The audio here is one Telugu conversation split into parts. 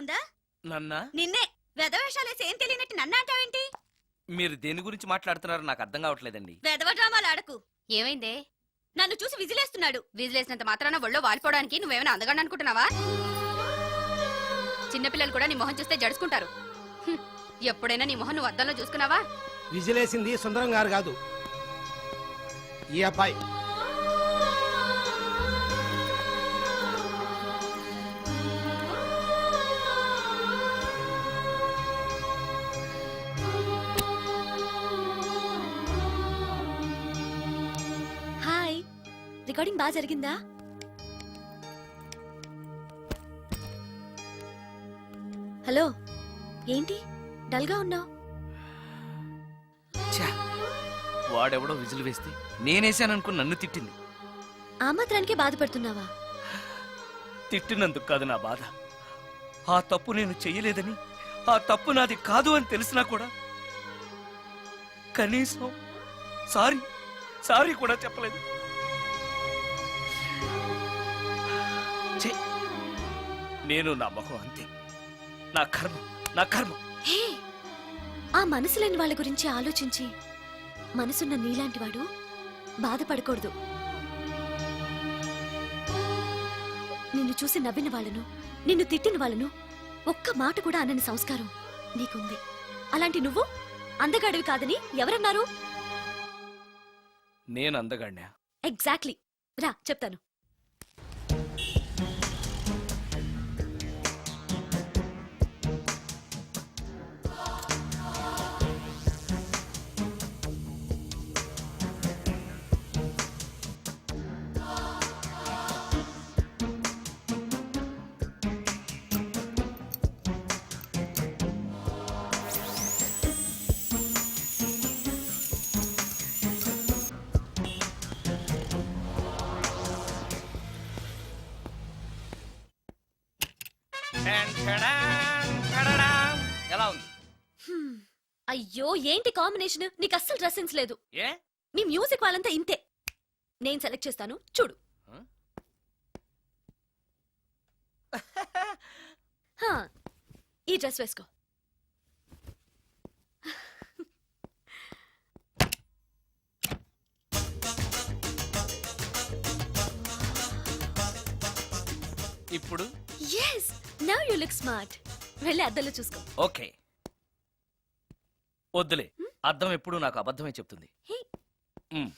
ఉందా నన్న? నిన్నే వెధవేషాలేసి ఏం తెలియనట్టు నన్ను అంటావేంటి? మీరు దేని గురించి మాట్లాడుతున్నారో నాకు అర్థం కావట్లేదండి. వెధవ డ్రామాలు ఆడకు. ఏమైందే? నన్ను చూసి విజిలేస్తున్నాడు. విజిలేసినంత మాత్రాన ఒళ్ళో వాలిపోవడానికి నువ్వేమైనా అందగాడు అనుకుంటున్నావా? చిన్నపిల్లలు కూడా నీ మొహం చూస్తే జడుచుకుంటారు. హ్మ్. ఎప్పుడైనా నీ మొహం నువ్వు అద్దంలో చూసుకున్నావా? విజిలేసింది సుందరం గారు కాదు. ఈ అబ్బాయి. రికార్డింగ్ బాగా జరిగిందా? హలో ఏంటి? డల్గా ఉన్నావు వాడెవడో విజిల్ వేస్తే నేనేసాననుకుని నన్ను తిట్టింది. ఆ మాత్రానికే బాధపడుతున్నావా? తిట్టినందుకు కాదు నా బాధ. ఆ తప్పు నేను చెయ్యలేదని ఆ తప్పు నాది కాదు అని తెలిసినా కూడా కనీసం సారీ సారీ కూడా చెప్పలేదు. ఛే, నేను నా మొహం అంతే. నా కర్మ నా కర్మ. హే ఆ మనసు లేని వాళ్ళ గురించి ఆలోచించి మనసున్న నీలాంటి వాడు బాధపడకూడదు. నిన్ను చూసి నవ్విన వాళ్ళను నిన్ను తిట్టిన వాళ్ళను ఒక్క మాట కూడా అనని సంస్కారం నీకుంది. అలాంటి నువ్వు అందగాడివి కాదని ఎవరన్నారు? నేను అందగాడినా? ఎగ్జాక్ట్లీ. రా చెప్తాను. ఎలా ఉంది. అయ్యో ఏంటి కాంబినేషన్? నీకు అస్సలు డ్రెస్ సెన్స్ లేదు. ఏ? మీ మ్యూజిక్ వాళ్ళంతా ఇంతే. నేను సెలెక్ట్ చేస్తాను. చూడు? హా, ఈ డ్రెస్ వేసుకో. ఇప్పుడు? Yes now you look smart వెళ్ళి అద్దంలో చూసుకో. ఓకే. వద్దులే. అర్థం ఎప్పుడు నాకు అబద్ధమే చెప్తుంది. హే. మ్.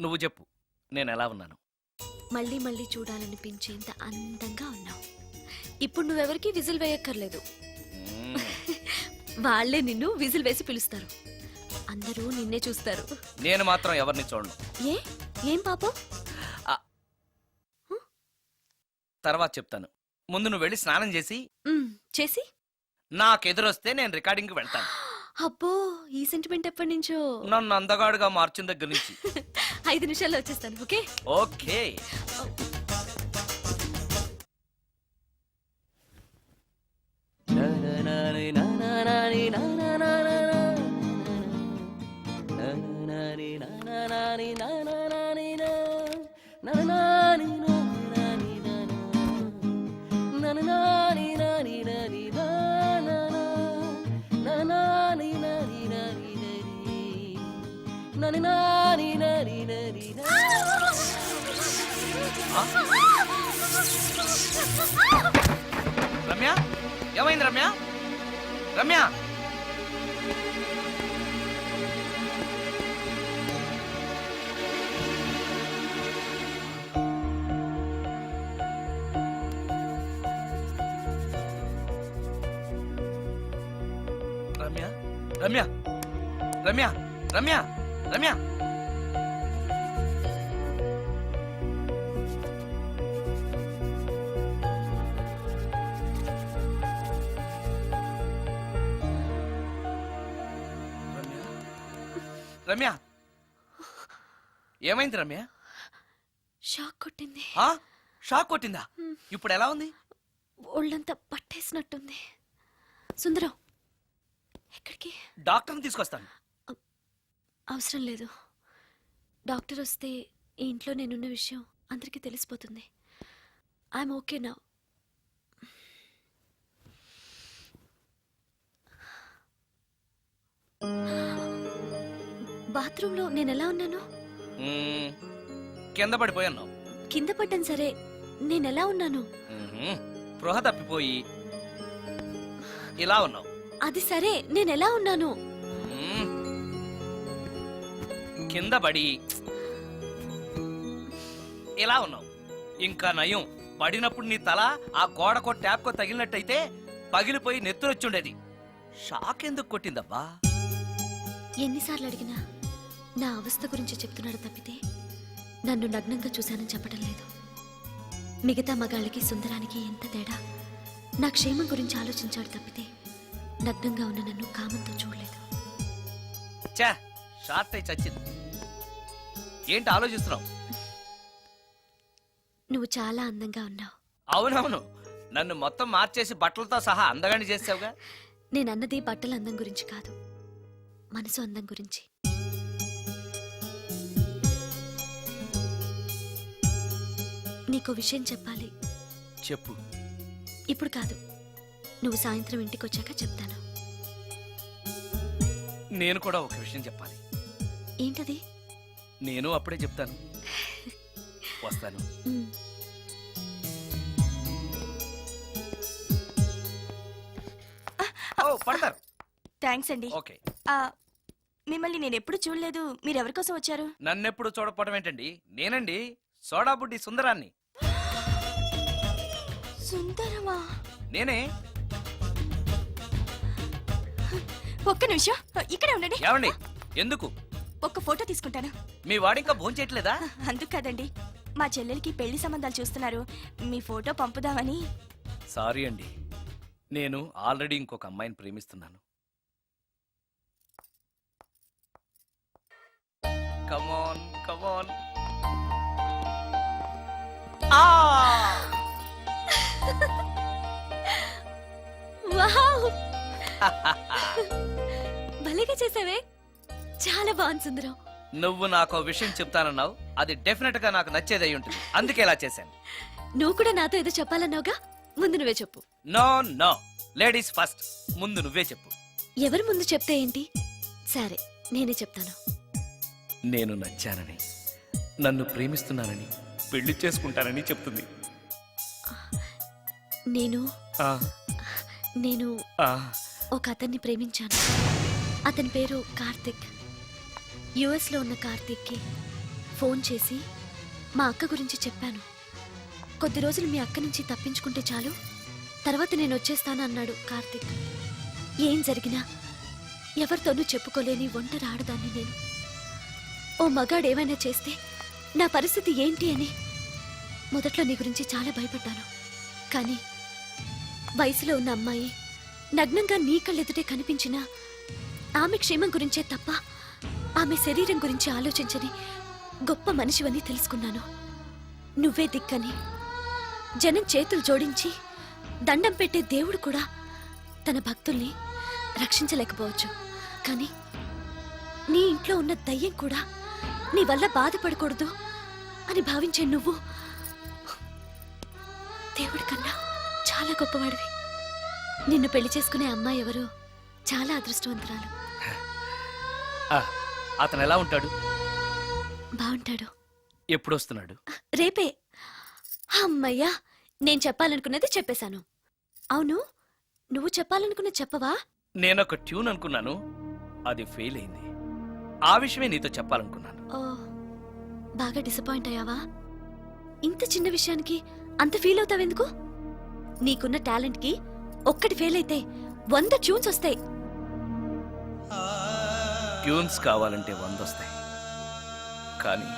నువ్వు చెప్పు. నేను ఎలా ఉన్నాను? మళ్ళీ మళ్ళీ చూడాలనిపించేంత అందంగా ఉన్నావు. ఇప్పుడు నువ్వెవరికి విజిల్ వేయక్కర్లేదు. మ్. వాళ్ళే నిన్ను విజిల్ వేసి పిలుస్తారు. అందరూ నిన్నే చూస్తారు. నేను మాత్రం ఎవరిని చూడను. ఏ? ఏం పాపం? తర్వాత చెప్తాను. ముందు నువ్వు వెళ్ళి స్నానం చేసి చేసి? నాకు ఎదురొస్తే నేను రికార్డింగ్కి వెళ్తాను. అబ్బో ఈ సెంటిమెంట్ ఎప్పటి నుంచో? నన్ను అందగాడుగా మార్చిన దగ్గర నుంచి. ఐదు నిమిషాల్లో వచ్చేస్తాను ఓకే? ఓకే. రమ్య ఏమైంది రమ్య రమ్య రమ్య రమ్య రమ్య రమ్య రమ్య. రమ్య. రమ్య ఏమైంది రమ్య? షాక్ కొట్టింది. ఆ? షాక్ కొట్టిందా? ఇప్పుడు ఎలా ఉంది? ఒళ్ళంతా పట్టేసినట్టుంది. సుందరం ఎక్కడికి? డాక్టర్ని తీసుకొస్తాను. అవసరం లేదు. డాక్టర్ వస్తే ఈ ఇంట్లో నేనున్న విషయం అందరికీ తెలిసిపోతుంది. ఐఎమ్ ఓకే నా. బాత్రూంలో నేను ఎలా ఉన్నాను కింద పడిపోయాను. కింద పడ్డాను సరే నేను ఎలా ఉన్నాను స్పృహ తప్పిపోయి ఇలా ఉన్నావు. అది సరే నేను ఎలా ఉన్నాను? కింద పడి ఇలా ఉన్నావు. ఇంకా నయం. పడినప్పుడు నీ తల ఆ గోడకో ట్యాప్కో తగిలినట్టయితే పగిలిపోయి నెత్తురొచ్చుండేది. షాక్ ఎందుకు కొట్టిందబ్బా? ఎన్నిసార్లు అడిగినా నా అవస్థ గురించి చెప్తున్నాడు తప్పితే నన్ను నగ్నంగా చూశానని చెప్పడం లేదు. మిగతా మగాళ్ళకి సుందరానికి ఎంత తేడా? నా క్షేమం గురించి ఆలోచించాడు తప్పితే నగ్నంగా ఉన్న నన్ను కామంతో చూడలేదు. చా షార్ట్ అయి చచ్చింది. ఏంటి ఆలోచిస్తున్నావు? నువ్వు చాలా అందంగా ఉన్నావు. అవునవును. నన్ను మొత్తం మార్చేసి బట్టలతో సహా అందగాని చేసావుగా? నేను అన్నది బట్టల అందం గురించి కాదు. మనసు అందం గురించి. నీకో విషయం చెప్పాలి. చెప్పు. ఇప్పుడు కాదు. నువ్వు సాయంత్రం ఇంటికి వచ్చాక చెప్తాను. నేను కూడా ఒక విషయం చెప్పాలి. ఏంటది? నేను అప్పుడే చెప్తాను. వస్తాను. ఉమ్. ఓ పడతారు. థ్యాంక్స్ అండి. ఓకే. ఆ, మిమ్మల్ని నేను ఎప్పుడు చూడలేదు. మీరు ఎవరి కోసం వచ్చారు? నన్నెప్పుడు చూడకపోవడం ఏంటండి? నేనండి సోడా బుడ్డి సుందరాన్ని. సుందరమా? నేనే. ఒక్క నిమిషం. ఇక్కడే ఉండండి. ఏమండి? ఎందుకు? ఒక్క ఫోటో తీసుకుంటాను. మీ వాడింకా భోంచేయట్లేదా అందుకు కదండి. మా చెల్లెలకి పెళ్ళి సంబంధాలు చూస్తున్నారు. మీ ఫోటో పంపుదామని. సారీ అండి. నేను ఆల్రెడీ ఇంకొక అమ్మాయిని ప్రేమిస్తున్నాను. Come on come on! భలేగా చేసావే. చాలా బాగుంది సుందరం. నువ్వు నాకు విషయం చెప్తానన్నావు. అది డెఫినెట్గా నాకు నచ్చేది అయి ఉంటుంది. అందుకే ఇలా చేశాను. నువ్వు కూడా నాతో ఏదో చెప్పాలన్నావుగా? ముందు నువ్వే చెప్పు. నో నో లేడీస్ ఫస్ట్ ముందు నువ్వే చెప్పు. ఎవరి ముందు చెప్తే ఏంటి? సరే నేనే చెప్తాను. నేను నచ్చానని నన్ను ప్రేమిస్తున్నానని పెళ్ళి చేసుకుంటానని చెప్తుంది. నేను ఆ, నేను ఆ, ఒక అతన్ని ప్రేమించాను. అతని పేరు కార్తిక్. యుఎస్లో ఉన్న కార్తిక్కి ఫోన్ చేసి మా అక్క గురించి చెప్పాను. కొద్ది రోజులు మీ అక్క నుంచి తప్పించుకుంటే చాలు తర్వాత నేను వచ్చేస్తాను అన్నాడు కార్తిక్. ఏం జరిగినా ఎవరితోనూ చెప్పుకోలేని ఒంటరి ఆడదాన్ని నేను. ఓ మగాడు ఏమైనా చేస్తే నా పరిస్థితి ఏంటి అని మొదట్లో నీ గురించి చాలా భయపడ్డాను. కానీ వయసులో ఉన్న అమ్మాయి నగ్నంగా నీ కళ్ళెదుటే కనిపించినా ఆమె క్షేమం గురించే తప్ప ఆమె శరీరం గురించి ఆలోచించని గొప్ప మనిషివని తెలుసుకున్నాను. నువ్వే దిక్కని జనం చేతులు జోడించి దండం పెట్టే దేవుడు కూడా తన భక్తుల్ని రక్షించలేకపోవచ్చు. కానీ నీ ఇంట్లో ఉన్న దయ్యం కూడా నీ వల్ల బాధపడకూడదు అని భావించే నువ్వు దేవుడి కన్నా చాలా గొప్పవాడివి. నిన్ను పెళ్ళి చేసుకునే అమ్మాయి ఎవరు? చాలా అదృష్టవంతురాలు. అతను ఎలా ఉంటాడు? బాగుంటాడు. ఎప్పుడు వస్తున్నాడు రేపే. అమ్మయ్యా నేను చెప్పాలనుకున్నది చెప్పేశాను. అవును నువ్వు చెప్పాలనుకున్నది చెప్పవా? నేను ఒక ట్యూన్ అనుకున్నాను అది ఫెయిల్ అయింది. ఆ విషయమే నీతో చెప్పాలనుకున్నాను. ఓ బాగా డిసప్పాయింట్ అయ్యావా? ఇంత చిన్న విషయానికి అంత ఫీల్ అవుతావెందుకు? నీకున్న టాలెంట్కి ఒక్కటి ఫెయిల్ అయితే వంద ట్యూన్స్ వస్తాయి. ట్యూన్స్ కావాలంటే వంద వస్తాయి కానీ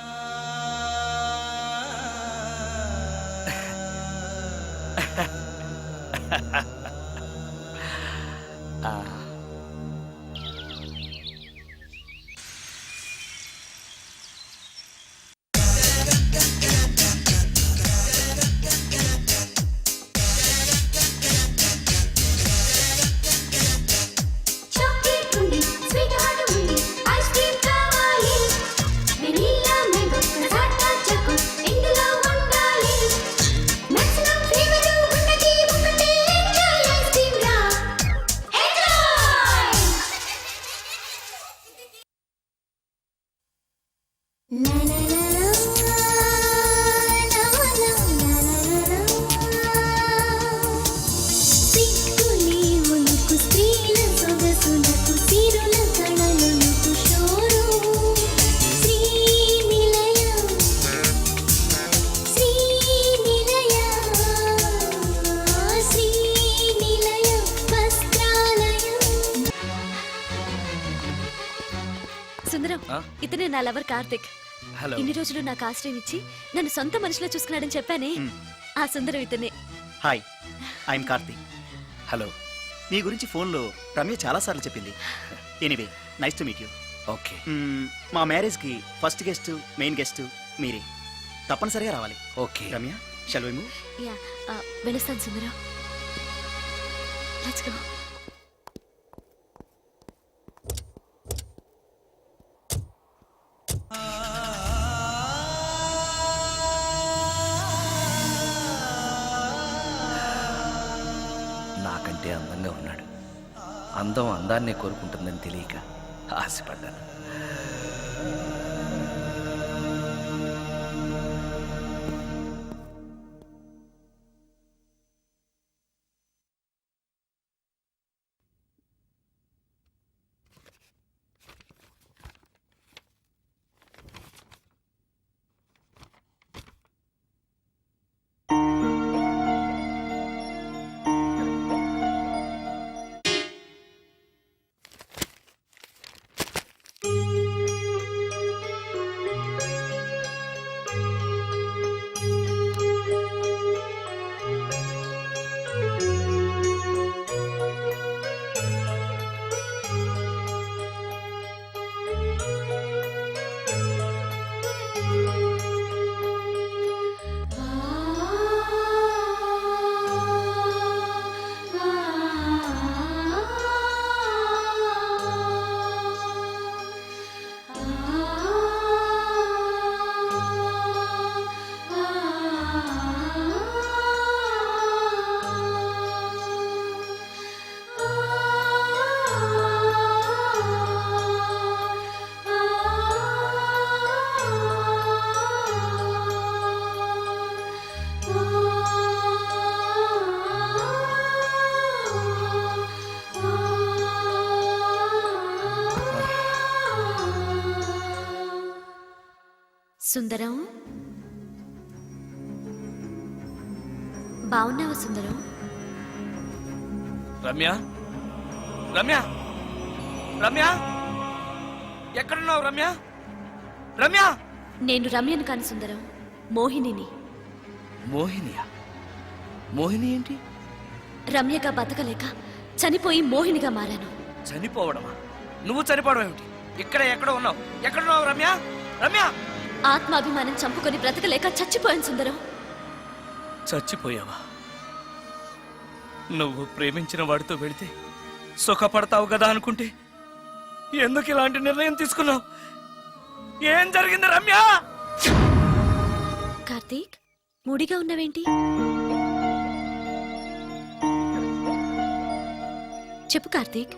నా లవర్ కార్తిక్. హలో ఇన్ని రోజులు నాకు ఆశ్రయం ఇచ్చి నన్ను సొంత మనిషిలో చూసుకున్నాడని చెప్పానే మ్. ఆ సుందరం ఇతనే. Hi I'm Karthik. హలో మీ గురించి ఫోన్లో రమ్య చాలాసార్లు చెప్పింది. Anyway nice to meet you okay మా మ్యారేజ్కి ఫస్ట్ గెస్ట్ మెయిన్ గెస్ట్ మీరే. తప్పనిసరిగా రావాలి. Okay Ramya shall we move ya ఆ, వెళ్ళొస్తాను సుందరం. లెట్స్ గో నాకంటే అందంగా ఉన్నాడు. అందం అందాన్నే కోరుకుంటుందని తెలియక ఆశపడ్డాను. సుందరం? బాగున్నావా సుందరం? రమ్య? రమ్య? రమ్య? ఎక్కడున్నావు రమ్య? రమ్య? నేను రమ్యను కాని సుందరం మోహినిని. మోహినియా? మోహిని ఏంటి? రమ్యగా బతకలేక చనిపోయి మోహినిగా మారాను. చనిపోవడమా? నువ్వు చనిపోవడం ఏమిటి? ఇక్కడ ఎక్కడ ఉన్నావు. ఎక్కడున్నావు రమ్య? రమ్య! ఆత్మాభిమానం చంపుకొని బ్రతకలేక చచ్చిపోయాను సుందరం. చచ్చిపోయావా? నువ్వు ప్రేమించిన వాడితో వెళితే సుఖపడతావు కదా అనుకుంటే ఎందుకు ఇలాంటి నిర్ణయం తీసుకున్నావు? ఏం జరిగింది రమ్య? కార్తీక్ మూడిగా ఉన్నావేంటి? చెప్పు కార్తీక్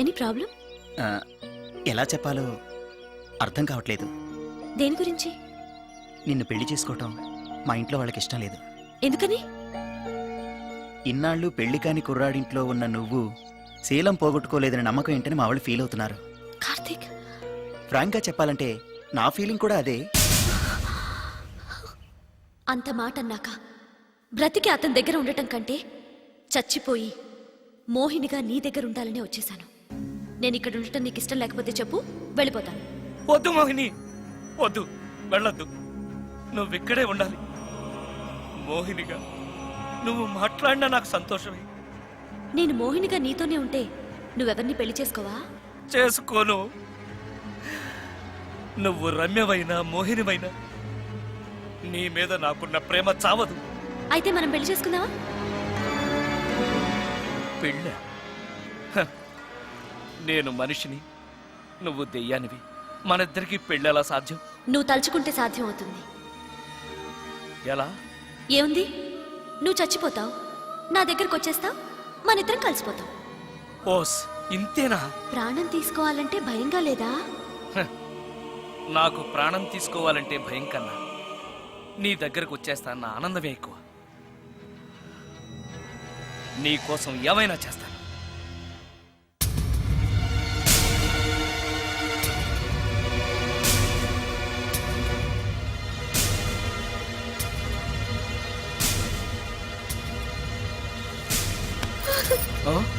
ఎనీ ప్రాబ్లం? ఎలా చెప్పాలో అర్థం కావట్లేదు. దేని గురించి? నిన్ను పెళ్ళి చేసుకోవటం మా ఇంట్లో వాళ్ళకి ఇష్టం లేదు. ఎందుకని? ఇన్నాళ్ళు పెళ్ళి కాని కుర్రాడింట్లో ఉన్న నువ్వు శీలం పోగొట్టుకోలేదని నమ్మకం ఏంటని మా వాళ్ళు ఫీల్ అవుతున్నారు. కార్తీక్! ఫ్రాంక్గా చెప్పాలంటే నా ఫీలింగ్ కూడా అదే. అంత మాట అన్నాక బ్రతికి అతని దగ్గర ఉండటం కంటే చచ్చిపోయి మోహినిగా నీ దగ్గర ఉండాలనే వచ్చేశాను. నేను ఇక్కడ ఉండటం నీకు ఇష్టం లేకపోతే చెప్పు వెళ్ళిపోతాను. వద్దు మోహిని! వద్దు వెళ్ళొద్దు. నువ్వు ఇక్కడే ఉండాలి. మోహినిగా నువ్వు మాట్లాడినా నాకు సంతోషమే. నేను మోహినిగా నీతోనే ఉంటే నువ్వెవరిని పెళ్ళి చేసుకోవా? చేసుకోను. నువ్వు రమ్యవైనా మోహినివైనా నీ మీద నాకున్న ప్రేమ చావదు. అయితే మనం పెళ్ళి చేసుకుందావా పెళ్ళ? నేను మనిషిని నువ్వు దెయ్యానివి. మనిద్దరికి పెళ్ళెలా సాధ్యం? నువ్వు తలుచుకుంటే సాధ్యం అవుతుంది ఎలా? ఏముంది? నువ్వు చచ్చిపోతావు. నా దగ్గరకు వచ్చేస్తావు. మనిద్దరం కలిసిపోతాం. ఓస్ ఇంతేనా? ప్రాణం తీసుకోవాలంటే భయంగా లేదా? నాకు ప్రాణం తీసుకోవాలంటే భయం కన్నా నీ దగ్గరకు వచ్చేస్తాన్న ఆనందమే ఎక్కువ. నీ కోసం ఏమైనా చేస్తాను. ఆ?